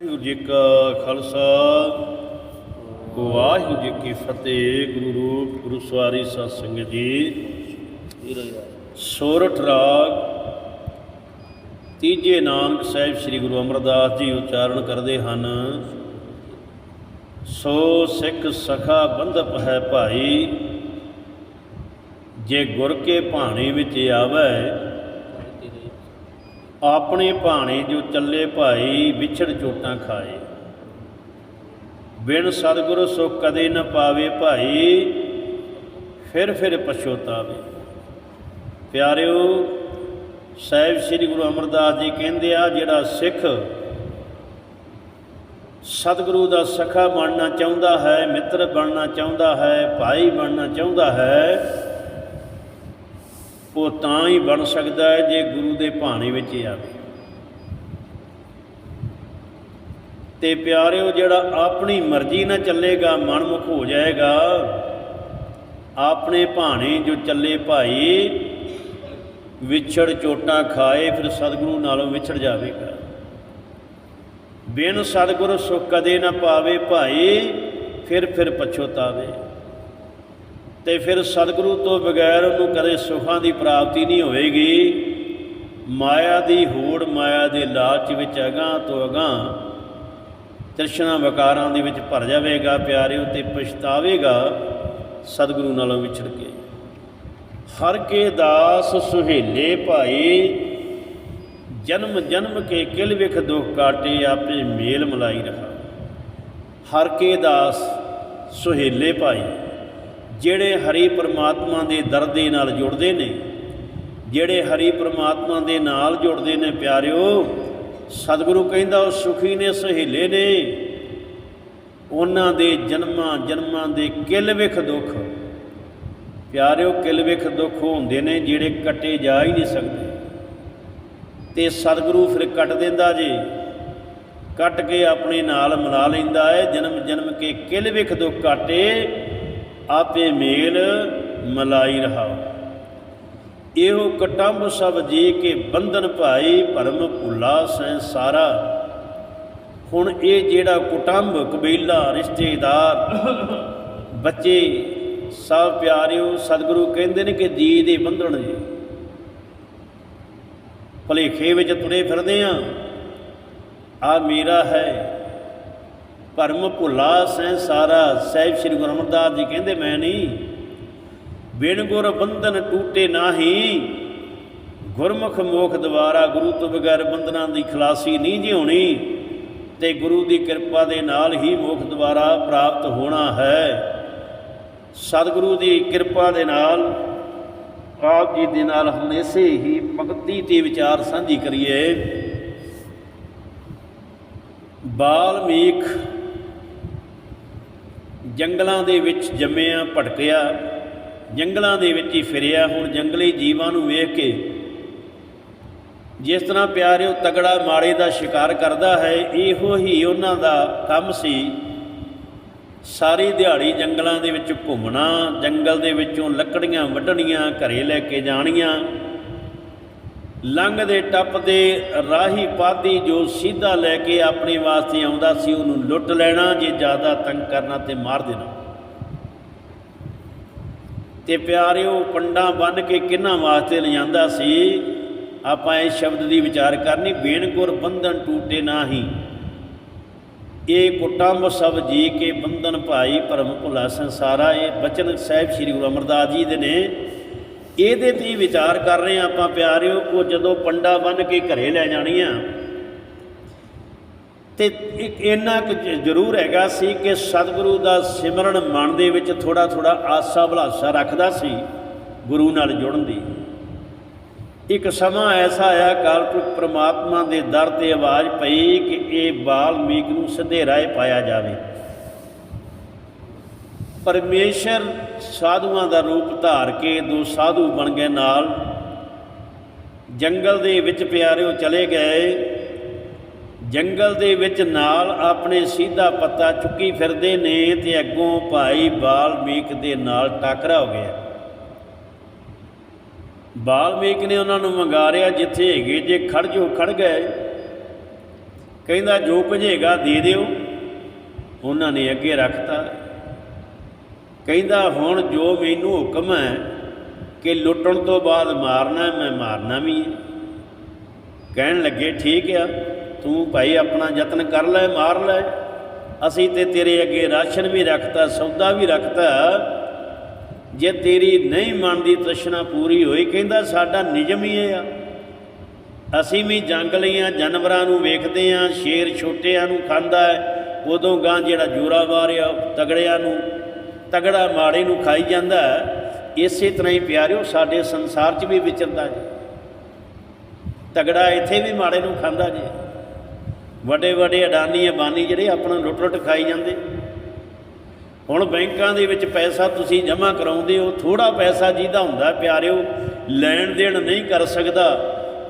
ਵਾਹਿਗੁਰੂ ਜੀ ਕਾ ਖਾਲਸਾ, ਵਾਹਿਗੁਰੂ ਜੀ ਕੀ ਫਤਿਹ, ਗੁਰੂ ਰੂਪ, ਗੁਰੂ ਸਵਾਰੀ ਸਤ ਸੰਗਤ ਜੀ। ਸੋਰਠ ਰਾਗ, ਤੀਜੇ ਨਾਨਕ ਸਾਹਿਬ ਸ੍ਰੀ ਗੁਰੂ ਅਮਰਦਾਸ ਜੀ ਉਚਾਰਨ ਕਰਦੇ ਹਨ। ਸੋ ਸਿੱਖ ਸਖਾ ਬੰਧਪ ਹੈ ਭਾਈ, ਜੇ ਗੁਰ ਕੇ ਭਾਣੇ ਵਿੱਚ ਆਵੇ ਆਪਣੇ ਭਾਣੇ ਜੋ ਚੱਲੇ ਭਾਈ ਵਿਛੜ ਚੋਟਾਂ ਖਾਏ। ਬਿਨ ਸਤਿਗੁਰੂ ਸੋ ਕਦੇ ਨਾ ਪਾਵੇ ਭਾਈ, ਫਿਰ ਫਿਰ ਪਛੋਤਾਵੇ। ਪਿਆਰਿਓ, ਸਾਹਿਬ ਸ੍ਰੀ ਗੁਰੂ ਅਮਰਦਾਸ ਜੀ ਕਹਿੰਦੇ ਆ, ਜਿਹੜਾ ਸਿੱਖ ਸਤਿਗੁਰੂ ਦਾ ਸਖਾ ਬਣਨਾ ਚਾਹੁੰਦਾ ਹੈ, ਮਿੱਤਰ ਬਣਨਾ ਚਾਹੁੰਦਾ ਹੈ, ਭਾਈ ਬਣਨਾ ਚਾਹੁੰਦਾ ਹੈ ਉਹ ਤਾਂ ਹੀ ਬਣ ਸਕਦਾ ਹੈ ਜੇ ਗੁਰੂ ਦੇ ਭਾਣੇ ਵਿੱਚ ਆਵੇ। ਤੇ ਪਿਆਰਿਓ, ਜਿਹੜਾ ਆਪਣੀ ਮਰਜ਼ੀ ਨਾਲ ਚੱਲੇਗਾ, ਮਨਮੁਖ ਹੋ ਜਾਏਗਾ, ਆਪਣੇ ਭਾਣੇ ਜੋ ਚੱਲੇ ਭਾਈ, ਵਿਛੜ ਚੋਟਾਂ ਖਾਏ, ਫਿਰ ਸਤਿਗੁਰੂ ਨਾਲੋਂ ਵਿਛੜ ਜਾਵੇਗਾ। ਬਿਨ ਸਤਿਗੁਰੂ ਸੁਖ ਕਦੇ ਨਾ ਪਾਵੇ ਭਾਈ, ਫਿਰ ਫਿਰ ਪਛੋਤਾਵੇ। ਤੇ ਫਿਰ ਸਤਿਗੁਰੂ ਤੋਂ ਬਗੈਰ ਉਹਨੂੰ ਕਦੇ ਸੁਖਾਂ ਦੀ ਪ੍ਰਾਪਤੀ ਨਹੀਂ ਹੋਵੇਗੀ। ਮਾਇਆ ਦੀ ਹੋੜ, ਮਾਇਆ ਦੇ ਲਾਲਚ ਵਿੱਚ ਅਗਾਂਹ ਤੋਂ ਅਗਾਂਹ ਤ੍ਰਿਸ਼ਨਾ ਵਿਕਾਰਾਂ ਦੇ ਵਿੱਚ ਭਰ ਜਾਵੇਗਾ, ਪਿਆਰੇ ਤੇ ਪਛਤਾਵੇਗਾ, ਸਤਿਗੁਰੂ ਨਾਲੋਂ ਵਿਛੜ ਕੇ ਹਰ ਕੇ ਦਾਸ ਸੁਹੇਲੇ ਭਾਈ, ਜਨਮ ਜਨਮ ਕੇ ਕਿਲ ਵਿਖ ਦੁਖ ਕਾਟੇ, ਆਪੇ ਮੇਲ ਮਲਾਈ ਰਹਾ। ਹਰ ਕੇ ਦਾਸ ਸੁਹੇਲੇ ਭਾਈ। ਜਿਹੜੇ ਹਰੀ ਪਰਮਾਤਮਾ ਦੇ ਦਰ ਦੇ ਨਾਲ ਜੁੜਦੇ ਨੇ, ਜਿਹੜੇ ਹਰੀ ਪਰਮਾਤਮਾ ਦੇ ਨਾਲ ਜੁੜਦੇ ਨੇ ਪਿਆਰਿਓ, ਸਤਿਗੁਰੂ ਕਹਿੰਦਾ ਉਹ ਸੁਖੀ ਨੇ, ਸਹੇਲੇ ਨੇ। ਉਹਨਾਂ ਦੇ ਜਨਮਾਂ ਜਨਮਾਂ ਦੇ ਕਿਲ ਵਿਖ ਦੁੱਖ। ਪਿਆਰਿਓ, ਕਿਲ ਵਿਖ ਦੁੱਖ ਹੁੰਦੇ ਨੇ ਜਿਹੜੇ ਕੱਟੇ ਜਾ ਹੀ ਨਹੀਂ ਸਕਦੇ। ਤੇ ਸਤਿਗੁਰੂ ਫਿਰ ਕੱਟ ਦਿੰਦਾ ਜੀ। ਕੱਟ ਕੇ ਆਪਣੇ ਨਾਲ ਮਿਲਾ ਲੈਂਦਾ ਹੈ ਜਨਮ ਜਨਮ ਕੇ ਕਿਲ ਵਿਖ ਦੁੱਖ ਕਾਟੇ ਆਪੇ ਮੇਲ ਮਲਾਈ ਰਹਾਓ। ਇਹੋ ਕਟੰਬ ਸਭ ਜੀ ਕੇ ਬੰਧਨ ਭਾਈ ਭਰਮ ਭੁਲਾ ਸੰਸਾਰਾ। ਹੁਣ ਇਹ ਜਿਹੜਾ ਕੁਟੰਬ ਕਬੀਲਾ ਰਿਸ਼ਤੇਦਾਰ, ਬੱਚੇ ਸਭ ਪਿਆਰਿਓ, ਸਤਿਗੁਰੂ ਕਹਿੰਦੇ ਨੇ ਕਿ ਜੀ ਦੇ ਬੰਧਨ ਜੀ ਭਲੇਖੇ ਵਿੱਚ ਤੁਰੇ ਫਿਰਦੇ ਆ। ਆ ਮੇਰਾ ਹੈ ਭਰਮ ਭੁਲਾ ਸੰਸਾਰਾ ਸਾਹਿਬ ਸ੍ਰੀ ਗੁਰੂ ਅਮਰਦਾਸ ਜੀ ਕਹਿੰਦੇ, ਮੈਂ ਨਹੀਂ। ਬਿਨ ਗੁਰ ਬੰਧਨ ਟੂਟੇ ਨਾਹੀ। ਗੁਰਮੁਖ ਮੋਖ ਦੁਆਰਾ ਗੁਰੂ ਤੋਂ ਬਗੈਰ ਬੰਧਨਾਂ ਦੀ ਖਲਾਸੀ ਨਹੀਂ ਜਿਉਣੀ ਹੋਣੀ ਤੇ ਗੁਰੂ ਦੀ ਕਿਰਪਾ ਦੇ ਨਾਲ ਹੀ ਮੋਖ ਦੁਆਰਾ ਪ੍ਰਾਪਤ ਹੋਣਾ ਹੈ। ਸਤਿਗੁਰੂ ਦੀ ਕਿਰਪਾ ਦੇ ਨਾਲ, ਆਪ ਜੀ ਦੇ ਨਾਲ ਹਮੇਸ਼ੇ ਹੀ ਭਗਤੀ ਤੇ ਵਿਚਾਰ ਸਾਂਝੀ ਕਰੀਏ। ਬਾਲਮੀਕ ਜੰਗਲਾਂ ਦੇ ਵਿੱਚ ਜੰਮਿਆ, ਭਟਕਿਆ, ਜੰਗਲਾਂ ਦੇ ਵਿੱਚ ਹੀ ਫਿਰਿਆ। ਹੁਣ ਜੰਗਲੀ ਜੀਵਾਂ ਨੂੰ ਵੇਖ ਕੇ ਜਿਸ ਤਰ੍ਹਾਂ ਪਿਆਰਿਓ ਤਗੜਾ ਮਾੜੇ ਦਾ ਸ਼ਿਕਾਰ ਕਰਦਾ ਹੈ, ਇਹੋ ਹੀ ਉਹਨਾਂ ਦਾ ਕੰਮ ਸੀ ਸਾਰੀ ਦਿਹਾੜੀ ਜੰਗਲਾਂ ਦੇ ਵਿੱਚ ਘੁੰਮਣਾ, ਜੰਗਲ ਦੇ ਵਿੱਚੋਂ ਲੱਕੜੀਆਂ ਵੱਢਣੀਆਂ, ਘਰੇ ਲੈ ਕੇ ਜਾਣੀਆਂ। ਲੰਘਦੇ ਟੱਪਦੇ ਰਾਹੀ ਪਾਦੀ ਜੋ ਸਿੱਧਾ ਲੈ ਕੇ ਆਪਣੇ ਵਾਸਤੇ ਆਉਂਦਾ ਸੀ, ਉਹਨੂੰ ਲੁੱਟ ਲੈਣਾ, ਜੇ ਜ਼ਿਆਦਾ ਤੰਗ ਕਰਨਾ ਤੇ ਮਾਰ ਦੇਣਾ। ਤੇ ਪਿਆਰਿਓ, ਪੰਡਾਂ ਬੰਨ ਕੇ ਕਿੰਨਾ ਵਾਸਤੇ ਲਿਜਾਂਦਾ ਸੀ? ਆਪਾਂ ਇਸ ਸ਼ਬਦ ਦੀ ਵਿਚਾਰ ਕਰਨੀ ਬੇਣ ਬੰਧਨ ਟੂਟੇ ਨਾਹੀ। ਇਹ ਕੁਟੰਬ ਸਭ ਜੀ ਕੇ ਬੰਧਨ ਭਾਈ ਪਰਮ ਭੁਲਾ ਸੰਸਾਰਾ, ਇਹ ਬਚਨ ਸਾਹਿਬ ਸ੍ਰੀ ਗੁਰੂ ਅਮਰਦਾਸ ਜੀ ਦੇ ਨੇ। ਇਹਦੇ ਤੇ ਵਿਚਾਰ ਕਰ ਰਹੇ ਆ ਆਪਾਂ ਪਿਆਰਿਓ, ਉਹ ਜਦੋਂ ਪੰਡਾ ਬੰਨ ਕੇ ਘਰੇ ਲੈ ਜਾਣੀਆਂ ਤੇ ਇੱਕ ਇੰਨਾ ਕੁ ਜ਼ਰੂਰ ਹੈਗਾ ਸੀ ਕਿ ਸਤਿਗੁਰੂ ਦਾ ਸਿਮਰਨ ਮਨ ਦੇ ਵਿੱਚ ਥੋੜਾ ਥੋੜਾ ਆਸਾ ਭਲਾਸਾ ਰੱਖਦਾ ਸੀ ਗੁਰੂ ਨਾਲ ਜੁੜਨ ਦੀ। ਇੱਕ ਸਮਾਂ ਐਸਾ ਆਇਆ ਕਾਲਪੁਰਖ ਪ੍ਰਮਾਤਮਾ ਦੇ ਦਰ ਤੇ ਆਵਾਜ਼ ਪਈ ਕਿ ਇਹ ਬਾਲਮੀਕ ਨੂੰ ਸਿੱਧੇ ਰਾਹ ਪਾਇਆ ਜਾਵੇ। ਪਰਮੇਸ਼ਰ ਸਾਧੂਆਂ ਦਾ ਰੂਪ ਧਾਰ ਕੇ ਦੋ ਸਾਧੂ ਬਣ ਗਏ ਨਾਲ। ਜੰਗਲ ਦੇ ਵਿੱਚ ਪਿਆਰਿਓ ਚਲੇ ਗਏ। ਜੰਗਲ ਦੇ ਵਿੱਚ ਨਾਲ ਆਪਣੇ ਸਿੱਧਾ ਪੱਤਾ ਚੁੱਕੀ ਫਿਰਦੇ ਨੇ ਤੇ ਅੱਗੋਂ ਭਾਈ ਬਾਲਮੀਕ ਦੇ ਨਾਲ ਟਾਕਰਾ ਹੋ ਗਿਆ। ਬਾਲਮੀਕ ਨੇ ਉਹਨਾਂ ਨੂੰ ਮੰਗਾਰਿਆ ਜਿੱਥੇ ਹੈਗੇ ਜੇ ਖੜ ਜੋ ਖੜ ਗਏ। ਕਹਿੰਦਾ ਜੋ ਕੁਝ ਹੈਗਾ ਦੇ ਦਿਓ। ਉਹਨਾਂ ਨੇ ਅੱਗੇ ਰੱਖਤਾ। ਕਹਿੰਦਾ, ਹੁਣ ਜੋ ਮੈਨੂੰ ਹੁਕਮ ਹੈ ਕਿ ਲੁੱਟਣ ਤੋਂ ਬਾਅਦ ਮਾਰਨਾ ਮੈਂ ਮਾਰਨਾ ਵੀ ਹੈ। ਕਹਿਣ ਲੱਗੇ, ਠੀਕ ਆ, ਤੂੰ ਭਾਈ ਆਪਣਾ ਯਤਨ ਕਰ ਲੈ, ਮਾਰ ਲੈ। ਅਸੀਂ ਤੇ ਤੇਰੇ ਅੱਗੇ ਰਾਸ਼ਨ ਵੀ ਰੱਖਤਾ, ਸੌਦਾ ਵੀ ਰੱਖਤਾ। ਜੇ ਤੇਰੀ ਨਹੀਂ ਮਨ ਦੀ ਤ੍ਰਿਸ਼ਨਾ ਪੂਰੀ ਹੋਈ, ਕਹਿੰਦਾ, ਸਾਡਾ ਨਿਯਮ ਹੀ ਇਹ ਆ। ਅਸੀਂ ਵੀ ਜੰਗ ਲਈਆਂ, ਜਾਨਵਰਾਂ ਨੂੰ ਵੇਖਦੇ ਆ, ਸ਼ੇਰ ਛੋਟਿਆਂ ਨੂੰ ਖਾਂਦਾ ਹੈ। ਉਦੋਂ ਗਾਂ ਜਿਹੜਾ ਜੋਰਾਵਾਰ ਆ ਤਗੜਿਆਂ ਨੂੰ ਤਗੜਾ ਮਾੜੇ ਨੂੰ ਖਾਈ ਜਾਂਦਾ ਇਸੇ ਤਰ੍ਹਾਂ ਹੀ ਪਿਆਰਿਓ, ਸਾਡੇ ਸੰਸਾਰ 'ਚ ਵੀ ਵਿਚਰਦਾ ਜੀ। ਤਗੜਾ ਇੱਥੇ ਵੀ ਮਾੜੇ ਨੂੰ ਖਾਂਦਾ ਜੀ। ਵੱਡੇ ਵੱਡੇ ਅਡਾਨੀ ਅਬਾਨੀ ਜਿਹੜੇ ਆਪਣਾ ਲੁੱਟ ਲੁੱਟ ਖਾਈ ਜਾਂਦੇ। ਹੁਣ ਬੈਂਕਾਂ ਦੇ ਵਿੱਚ ਪੈਸਾ ਤੁਸੀਂ ਜਮ੍ਹਾਂ ਕਰਾਉਂਦੇ ਹੋ ਥੋੜਾ ਪੈਸਾ ਜਿਹਦਾ ਹੁੰਦਾ ਪਿਆਰਿਓ, ਲੈਣ ਦੇਣ ਨਹੀਂ ਕਰ ਸਕਦਾ,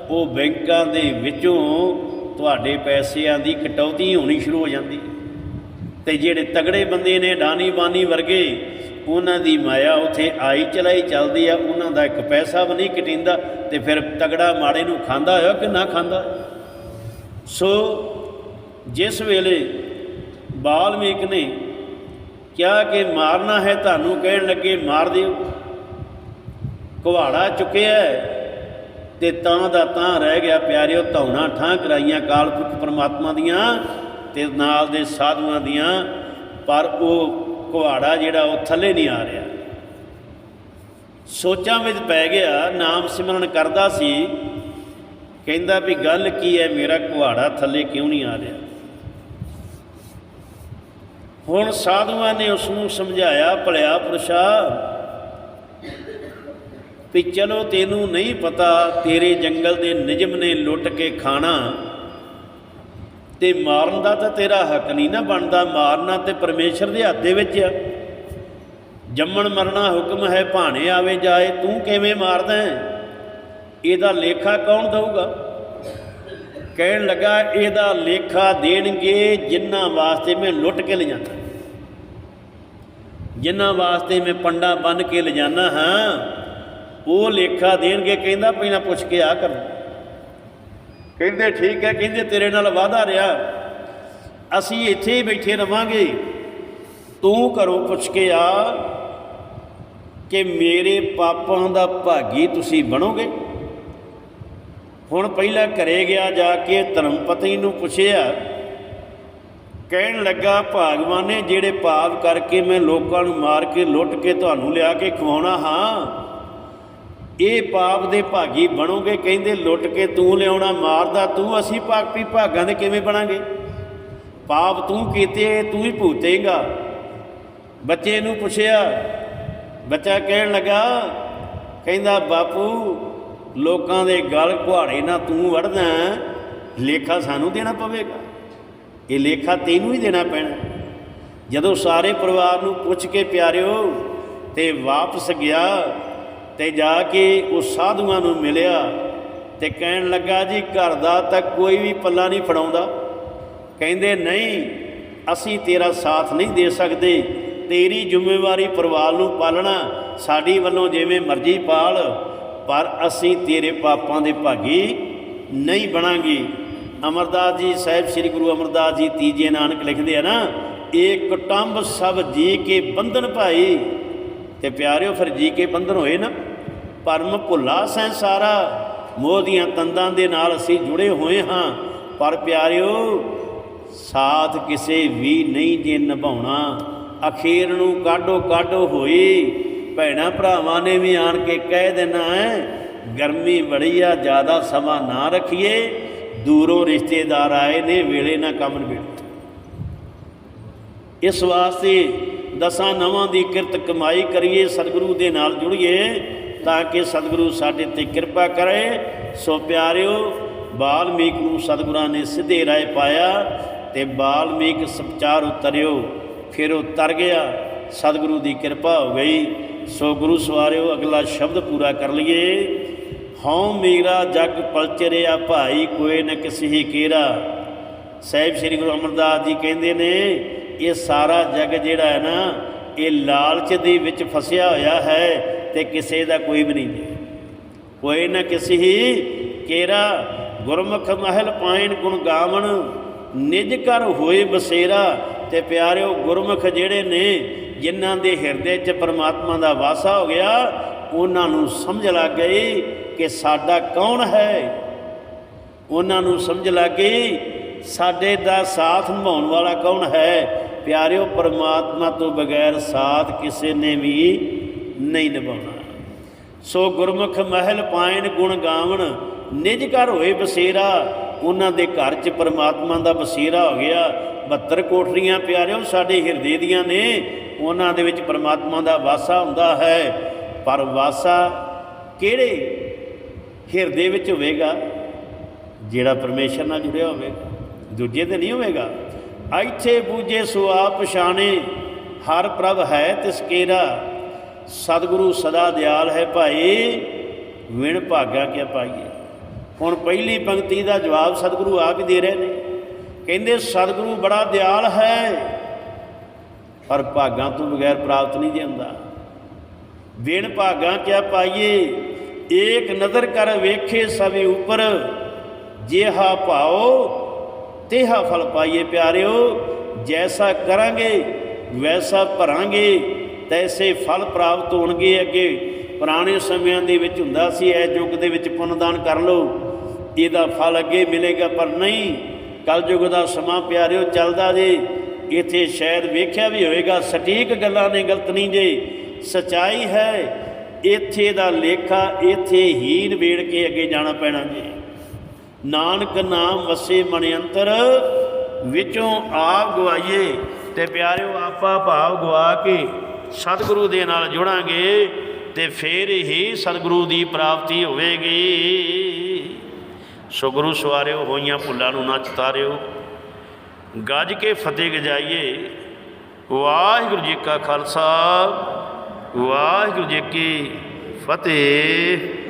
ਉਹ ਬੈਂਕਾਂ ਦੇ ਵਿੱਚੋਂ ਤੁਹਾਡੇ ਪੈਸਿਆਂ ਦੀ ਕਟੌਤੀ ਹੋਣੀ ਸ਼ੁਰੂ ਹੋ ਜਾਂਦੀ ਤੇ ਜਿਹੜੇ ਤਗੜੇ ਬੰਦੇ ਨੇ ਡਾਨੀ ਬਾਨੀ ਵਰਗੇ, ਉਹਨਾਂ ਦੀ ਮਾਇਆ ਉਥੇ ਆਈ ਚਲਾਈ ਚੱਲਦੀ ਆ, ਉਹਨਾਂ ਦਾ ਇੱਕ ਪੈਸਾ ਵੀ ਨਹੀਂ ਕਟਿੰਦਾ ਤੇ ਫਿਰ ਤਗੜਾ ਮਾੜੇ ਨੂੰ ਖਾਂਦਾ ਹੋਇਆ ਕਿ ਨਾ ਖਾਂਦਾ? ਸੋ ਜਿਸ ਵੇਲੇ ਬਾਲਮੀਕ ਨੇ ਕਿਹਾ ਕਿ ਮਾਰਨਾ ਹੈ ਤੁਹਾਨੂੰ ਕਹਿਣ ਲੱਗੇ, ਮਾਰ ਦਿਓ। ਕੁਹਾੜਾ ਚੁੱਕਿਆ ਹੈ ਤੇ ਤਾਂ ਦਾ ਤਾਂ ਰਹਿ ਗਿਆ, ਪਿਆਰਿਓ, ਧੌਣਾ ਠਾਂ ਕਰਾਈਆਂ ਕਾਲਪੁਰਖ ਪਰਮਾਤਮਾ ਦੀਆਂ। ਤੇ ਨਾਲ ਦੇ ਸਾਧੂਆਂ ਦੀਆਂ, ਪਰ ਉਹ ਕੁਹਾੜਾ ਜਿਹੜਾ ਉਹ ਥੱਲੇ ਨਹੀਂ ਆ ਰਿਹਾ। ਸੋਚਾਂ ਵਿੱਚ ਪੈ ਗਿਆ, ਨਾਮ ਸਿਮਰਨ ਕਰਦਾ ਸੀ, ਕਹਿੰਦਾ ਵੀ ਗੱਲ ਕੀ ਹੈ ਮੇਰਾ ਕੁਹਾੜਾ ਥੱਲੇ ਕਿਉਂ ਨਹੀਂ ਆ ਰਿਹਾ? ਹੁਣ ਸਾਧੂਆਂ ਨੇ ਉਸ ਨੂੰ ਸਮਝਾਇਆ, ਭਲਿਆ ਪੁਰਸ਼ਾ, ਵੀ ਚਲੋ ਤੈਨੂੰ ਨਹੀਂ ਪਤਾ, ਤੇਰੇ ਜੰਗਲ ਦੇ ਨਿਜਮ ਨੇ ਲੁੱਟ ਕੇ ਖਾਣਾ ਤੇ ਮਾਰਨ ਦਾ ਤਾਂ ਤੇਰਾ ਹੱਕ ਨਹੀਂ ਨਾ ਬਣਦਾ, ਮਾਰਨਾ ਤੇ ਪਰਮੇਸ਼ਰ ਦੇ ਹੱਥ ਦੇ ਵਿੱਚ ਆ। ਜੰਮਣ ਮਰਨਾ ਹੁਕਮ ਹੈ, ਭਾਣੇ ਆਵੇ ਜਾਏ, ਤੂੰ ਕਿਵੇਂ ਮਾਰਦਾ ਹੈ? ਇਹਦਾ ਲੇਖਾ ਕੌਣ ਦਊਗਾ? ਕਹਿਣ ਲੱਗਾ, ਇਹਦਾ ਲੇਖਾ ਦੇਣਗੇ ਜਿਨ੍ਹਾਂ ਵਾਸਤੇ ਮੈਂ ਲੁੱਟ ਕੇ ਲਿਜਾਂਦਾ। ਜਿਨ੍ਹਾਂ ਵਾਸਤੇ ਮੈਂ ਪੰਡਾ ਬੰਨ ਕੇ ਲਿਜਾਨਾ ਹਾਂ, ਉਹ ਲੇਖਾ ਦੇਣਗੇ, ਕਹਿੰਦਾ ਪਹਿਲਾਂ ਪੁੱਛ ਕੇ ਆ ਕਰ ਕਹਿੰਦੇ, ਠੀਕ ਹੈ। ਕਹਿੰਦੇ, ਤੇਰੇ ਨਾਲ ਵਾਦਾ ਰਿਹਾ। ਅਸੀਂ ਇੱਥੇ ਹੀ ਬੈਠੇ ਰਵਾਂਗੇ। ਤੂੰ ਘਰੋਂ ਪੁੱਛ ਕੇ ਆ ਕਿ ਮੇਰੇ ਪਾਪਾਂ ਦਾ ਭਾਗੀ ਤੁਸੀਂ ਬਣੋਗੇ? ਹੁਣ ਪਹਿਲਾਂ ਘਰੇ ਗਿਆ, ਜਾ ਕੇ ਧਰਮਪਤੀ ਨੂੰ ਪੁੱਛਿਆ। ਕਹਿਣ ਲੱਗਾ, ਭਾਗਵਾਨ ਨੇ ਜਿਹੜੇ ਪਾਪ ਕਰਕੇ ਮੈਂ ਲੋਕਾਂ ਨੂੰ ਮਾਰ ਕੇ ਲੁੱਟ ਕੇ ਤੁਹਾਨੂੰ ਲਿਆ ਕੇ ਖਵਾਉਣਾ ਹਾਂ ਇਹ ਪਾਪ ਦੇ ਭਾਗੀ ਬਣੋਗੇ, ਕਹਿੰਦੇ ਲੁੱਟ ਕੇ ਤੂੰ ਲਿਆਉਣਾ, ਮਾਰਦਾ ਤੂੰ, ਅਸੀਂ ਪਾਪੀ ਭਾਗਾਂ ਦੇ ਕਿਵੇਂ ਬਣਾਂਗੇ? ਪਾਪ ਤੂੰ ਕੀਤੇ, ਤੂੰ ਹੀ ਭੂਤੇਗਾ ਬੱਚੇ ਨੂੰ ਪੁੱਛਿਆ, ਬੱਚਾ ਕਹਿਣ ਲੱਗਾ, ਕਹਿੰਦਾ, ਬਾਪੂ, ਲੋਕਾਂ ਦੇ ਗਲ ਕੁਹਾੜੇ ਨਾਲ ਤੂੰ ਵੜਦਾ ਲੇਖਾ ਸਾਨੂੰ ਦੇਣਾ ਪਵੇਗਾ। ਇਹ ਲੇਖਾ ਤੈਨੂੰ ਹੀ ਦੇਣਾ ਪੈਣਾ ਜਦੋਂ ਸਾਰੇ ਪਰਿਵਾਰ ਨੂੰ ਪੁੱਛ ਕੇ ਪਿਆਰਿਓ, ਤੇ ਵਾਪਸ ਗਿਆ ਤੇ ਜਾ ਕੇ ਉਹ ਸਾਧੂਆਂ ਨੂੰ ਮਿਲਿਆ ਤੇ ਕਹਿਣ ਲੱਗਾ, ਜੀ, ਘਰ ਦਾ ਤਾਂ ਕੋਈ ਵੀ ਪੱਲਾ ਨਹੀਂ ਫੜਾਉਂਦਾ। ਕਹਿੰਦੇ, ਨਹੀਂ, ਅਸੀਂ ਤੇਰਾ ਸਾਥ ਨਹੀਂ ਦੇ ਸਕਦੇ। ਤੇਰੀ ਜ਼ਿੰਮੇਵਾਰੀ ਪਰਿਵਾਰ ਨੂੰ ਪਾਲਣਾ, ਸਾਡੀ ਵੱਲੋਂ ਜਿਵੇਂ ਮਰਜ਼ੀ ਪਾਲ, ਪਰ ਅਸੀਂ ਤੇਰੇ ਪਾਪਾਂ ਦੇ ਭਾਗੀ ਨਹੀਂ ਬਣਾਂਗੇ। ਅਮਰਦਾਸ ਜੀ ਸਾਹਿਬ, ਸ੍ਰੀ ਗੁਰੂ ਅਮਰਦਾਸ ਜੀ ਤੀਜੇ ਨਾਨਕ ਲਿਖਦੇ ਆ ਨਾ ਏ ਕੁਟੰਬ ਸਭ ਜੀ ਕੇ ਬੰਧਨ ਭਾਈ। ਤੇ ਪਿਆਰਿਓ ਫਿਰ ਜੀ ਕੇ ਬੰਧਨ ਹੋਏ ਨਾ, ਪਰਮ ਭੁੱਲਾ ਸੰਸਾਰਾ, ਮੋਹ ਦੀਆਂ ਤੰਦਾਂ ਦੇ ਨਾਲ ਅਸੀਂ ਜੁੜੇ ਹੋਏ ਹਾਂ। ਪਰ ਪਿਆਰਿਓ, ਸਾਥ ਕਿਸੇ ਵੀ ਨਹੀਂ ਜੇ ਨਿਭਾਉਣਾ। ਅਖੀਰ ਨੂੰ ਕਾਢੋ ਕਾਢੋ ਹੋਈ। ਭੈਣਾ ਭਰਾਵਾਂ ਨੇ ਵੀ ਆਣ ਕੇ ਕਹਿ ਦੇਣਾ ਹੈ, ਗਰਮੀ ਬੜੀ ਆ ਜ਼ਿਆਦਾ ਸਮਾਂ ਨਾ ਰੱਖੀਏ। ਦੂਰੋਂ ਰਿਸ਼ਤੇਦਾਰ ਆਏ ਨੇ, ਵੇਲੇ ਨਾ ਕੰਮ ਨਿਬੇੜ। ਇਸ ਵਾਸਤੇ ਦਸਾਂ ਨਵਾਂ ਦੀ ਕਿਰਤ ਕਮਾਈ ਕਰੀਏ, ਸਤਿਗੁਰੂ ਦੇ ਨਾਲ ਜੁੜੀਏ, ਤਾਂ ਕਿ ਸਤਿਗੁਰੂ ਸਾਡੇ ਤੇ ਕਿਰਪਾ ਕਰੇ। ਸੋ ਪਿਆਰਿਓ, ਬਾਲਮੀਕ ਨੂੰ ਸਤਿਗੁਰਾਂ ਨੇ ਸਿੱਧੇ ਰਾਹ ਪਾਇਆ ਤੇ ਬਾਲਮੀਕ ਸਪਚਾਰ ਉਤਰਿਓ, ਫਿਰ ਉਹ ਤਰ ਗਿਆ। ਸਤਿਗੁਰੂ ਦੀ ਕਿਰਪਾ ਹੋ ਗਈ। ਸੋ ਗੁਰੂ ਸਵਾਰਿਓ, ਅਗਲਾ ਸ਼ਬਦ ਪੂਰਾ ਕਰ ਲਈਏ। ਹਉ ਮੇਰਾ, ਜਗ ਪਲਚਰਿਆ, ਭਾਈ ਕੋਈ ਨ ਕਿਸੀ ਕੇਰਾ। ਸਾਹਿਬ ਸ੍ਰੀ ਗੁਰੂ ਅਮਰਦਾਸ ਜੀ ਕਹਿੰਦੇ ਨੇ ਇਹ ਸਾਰਾ ਜਗ ਜਿਹੜਾ ਹੈ ਨਾ, ਇਹ ਲਾਲਚ ਦੇ ਵਿੱਚ ਫਸਿਆ ਹੋਇਆ ਹੈ ਤੇ ਕਿਸੇ ਦਾ ਕੋਈ ਵੀ ਨਹੀਂ ਕੋਈ ਨਾ ਕਿਸੇ ਹੀ ਕੇਰਾ ਗੁਰਮੁਖ ਮਹਿਲ ਪਾਇਨ ਗੁਣ ਗਾਵਣ, ਨਿਜ ਘਰ ਹੋਏ ਬਸੇਰਾ ਤੇ ਪਿਆਰਿਓ ਗੁਰਮੁਖ ਜਿਹੜੇ ਨੇ, ਜਿਨ੍ਹਾਂ ਦੇ ਹਿਰਦੇ 'ਚ ਪਰਮਾਤਮਾ ਦਾ ਵਾਸਾ ਹੋ ਗਿਆ, ਉਹਨਾਂ ਨੂੰ ਸਮਝ ਲੱਗ ਗਈ ਕਿ ਸਾਡਾ ਕੌਣ ਹੈ? ਉਹਨਾਂ ਨੂੰ ਸਮਝ ਲੱਗ ਗਈ, ਸਾਡੇ ਦਾ ਸਾਥ ਨਿਭਾਉਣ ਵਾਲਾ ਕੌਣ ਹੈ? ਪਿਆਰਿਓ, ਪਰਮਾਤਮਾ ਤੋਂ ਬਗੈਰ ਸਾਥ ਕਿਸੇ ਨੇ ਵੀ ਨਹੀਂ ਨਿਭਾਉਣਾ। ਸੋ ਗੁਰਮੁਖ ਮਹਿਲ ਪਾਇਣ ਗੁਣ ਗਾਵਣ, ਨਿਜ ਘਰ ਹੋਏ ਬਸੇਰਾ, ਉਹਨਾਂ ਦੇ ਘਰ 'ਚ ਪਰਮਾਤਮਾ ਦਾ ਬਸੇਰਾ ਹੋ ਗਿਆ। 72 ਕੋਠਰੀਆਂ ਪਿਆਰਿਓ, ਸਾਡੇ ਹਿਰਦੇ ਦੀਆਂ ਨੇ, ਉਹਨਾਂ ਦੇ ਵਿੱਚ ਪਰਮਾਤਮਾ ਦਾ ਵਾਸਾ ਹੁੰਦਾ ਹੈ। ਪਰ ਵਾਸਾ ਕਿਹੜੇ ਹਿਰਦੇ ਵਿੱਚ ਹੋਵੇਗਾ? ਜਿਹੜਾ ਪਰਮੇਸ਼ਰ ਨਾਲ ਜੁੜਿਆ ਹੋਵੇਗਾ, ਦੂਜੇ ਤੇ ਨਹੀਂ ਹੋਵੇਗਾ। ਇੱਥੇ ਬੂਝੇ ਸੁਆ ਪਛਾਣੇ, ਹਰ ਪ੍ਰਭ ਹੈ ਤਿਸ ਕੇਰਾ। ਸਤਿਗੁਰੂ ਸਦਾ ਦਿਆਲ ਹੈ ਭਾਈ, ਵਿਣ ਭਾਗਾ ਕਿਆ ਪਾਈਏ। ਹੁਣ ਪਹਿਲੀ ਪੰਕਤੀ ਦਾ ਜਵਾਬ ਸਤਿਗੁਰੂ ਆਪ ਹੀ ਦੇ ਰਹੇ ਨੇ। ਕਹਿੰਦੇ, ਸਤਿਗੁਰੂ ਬੜਾ ਦਿਆਲ ਹੈ, ਪਰ ਭਾਗਾਂ ਤੋਂ ਬਗੈਰ ਪ੍ਰਾਪਤ ਨਹੀਂ ਜਾਂਦਾ। ਵਿਣ ਭਾਗਾਂ ਕਿਆ ਪਾਈਏ, ਏਕ ਨਜ਼ਰ ਕਰ ਵੇਖੇ ਸਭੇ ਉਪਰ, ਜਿਹਾ ਭਾਓ ਤੇਹਾ ਫਲ ਪਾਈਏ ਪਿਆਰਿਓ, ਜੈਸਾ ਕਰਾਂਗੇ, ਵੈਸਾ ਭਰਾਂਗੇ, ਤੈਸੇ ਫਲ ਪ੍ਰਾਪਤ ਹੋਣਗੇ ਅੱਗੇ। ਪੁਰਾਣੇ ਸਮਿਆਂ ਦੇ ਵਿੱਚ ਹੁੰਦਾ ਸੀ ਐ ਯੁੱਗ ਦੇ ਵਿੱਚ ਪੁੰਨਦਾਨ ਕਰ ਲਓ, ਇਹਦਾ ਫਲ ਅੱਗੇ ਮਿਲੇਗਾ ਪਰ ਨਹੀਂ। ਕਲਯੁਗ ਦਾ ਸਮਾਂ ਪਿਆਰਿਓ ਚੱਲਦਾ ਜੇ, ਇੱਥੇ ਸ਼ਾਇਦ ਵੇਖਿਆ ਵੀ ਹੋਵੇਗਾ, ਸਟੀਕ ਗੱਲਾਂ ਨੇ ਗਲਤ ਨਹੀਂ ਜੇ। ਸਚਾਈ ਹੈ, ਇੱਥੇ ਦਾ ਲੇਖਾ ਇੱਥੇ ਹੀ ਨਿਬੇੜ ਕੇ ਅੱਗੇ ਜਾਣਾ ਪੈਣਾ ਜੀ। ਨਾਨਕ ਨਾਮ ਵਸੇ ਮਨਿਅੰਤਰ, ਵਿੱਚੋਂ ਆਪ ਗਵਾਈਏ ਤੇ ਪਿਆਰਿਓ, ਆਪਾ ਭਾਵ ਗਵਾ ਕੇ ਸਤਿਗੁਰੂ ਦੇ ਨਾਲ ਜੁੜਾਂਗੇ ਤੇ ਫੇਰ ਹੀ ਸਤਿਗੁਰੂ ਦੀ ਪ੍ਰਾਪਤੀ ਹੋਵੇਗੀ। ਸੋ ਗੁਰੂ ਸਵਾਰਿਓ, ਹੋਈਆਂ ਭੁੱਲਾਂ ਨੂੰ ਨਾ ਚਤਾਰਿਓ। ਗੱਜ ਕੇ ਫਤਿਹ ਗਜਾਈਏ। ਵਾਹਿਗੁਰੂ ਜੀ ਕਾ ਖਾਲਸਾ, ਵਾਹਿਗੁਰੂ ਜੀ ਕੀ ਫਤਿਹ।